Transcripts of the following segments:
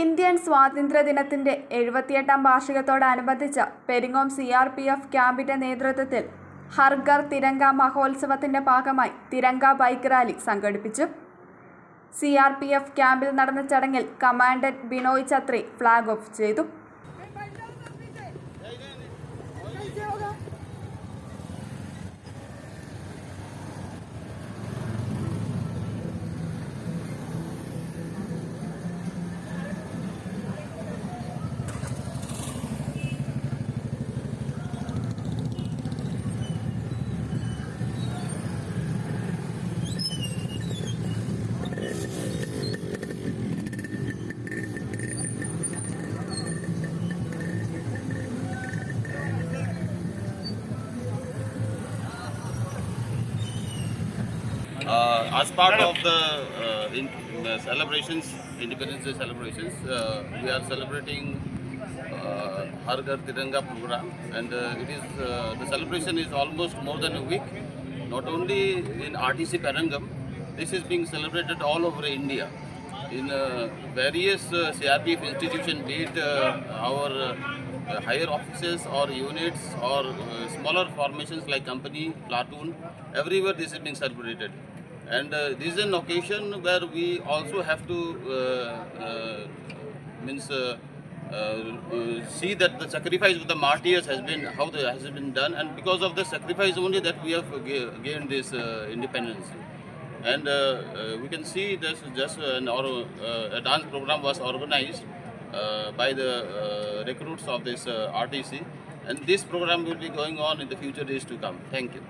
Indian സ്വാതന്ത്ര്യ സ്വാതന്ത്ര്യദിനത്തിന്റെ എഴുപത്തിയെട്ടാം വാർഷികത്തോടനുബന്ധിച്ച് Peringome C R P F ക്യാമ്പിന്റെ നേതൃത്വത്തിൽ ഹർഗർ തിരങ്ക മഹോത്സവത്തിന്റെ ഭാഗമായി തിരങ്ക ബൈക്ക് റാലി സംഘടിപ്പിച്ചു. സി ആർ പി എഫ് ക്യാമ്പിൽ നടന്ന ചടങ്ങിൽ commandant Binoy Chhetri flag off ചെയ്തു. As part of the uh, in, uh, celebrations, Independence Day celebrations, uh, we are celebrating uh, Har Ghar Tiranga program, and uh, it is uh, the celebration is almost more than a week. Not only in RTC Parangam, this is being celebrated all over India. In uh, various uh, CRPF institutions, be it uh, our uh, higher offices or units or uh, smaller formations like company, platoon, everywhere this is being celebrated. And uh, this is an occasion where we also have to uh, uh, means see that the sacrifice of the martyrs has been how the, has been done, and because of the sacrifice only that we have ga- gained this independence. And uh, uh, we can see this is just an or, uh, a dance program was organized uh, by the uh, recruits of this uh, RTC, and this program will be going on in the future days to come. Thank you.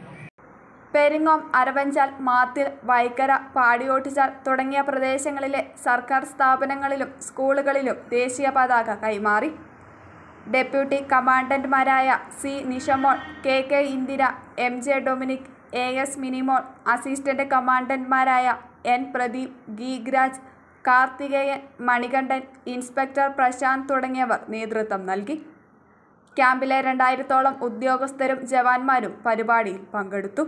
Peringome Aravanchal Mathil Vaikkara Padiyottuchal തുടങ്ങിയ പ്രദേശങ്ങളിലെ സർക്കാർ സ്ഥാപനങ്ങളിലും സ്കൂളുകളിലും ദേശീയ പതാക കൈമാറി. Deputy കമാൻഡന്റുമാരായ C Nishamol K K Indira M J Dominic A S Minimol assistant കമാൻഡന്റുമാരായ N Pradeep ഗീഗ്രാജ് Karthikeyan Manikandan inspector Prashanth തുടങ്ങിയവർ നേതൃത്വം നൽകി. ക്യാമ്പിലെ രണ്ടായിരത്തോളം ഉദ്യോഗസ്ഥരും ജവാന്മാരും പരിപാടിയിൽ പങ്കെടുത്തു.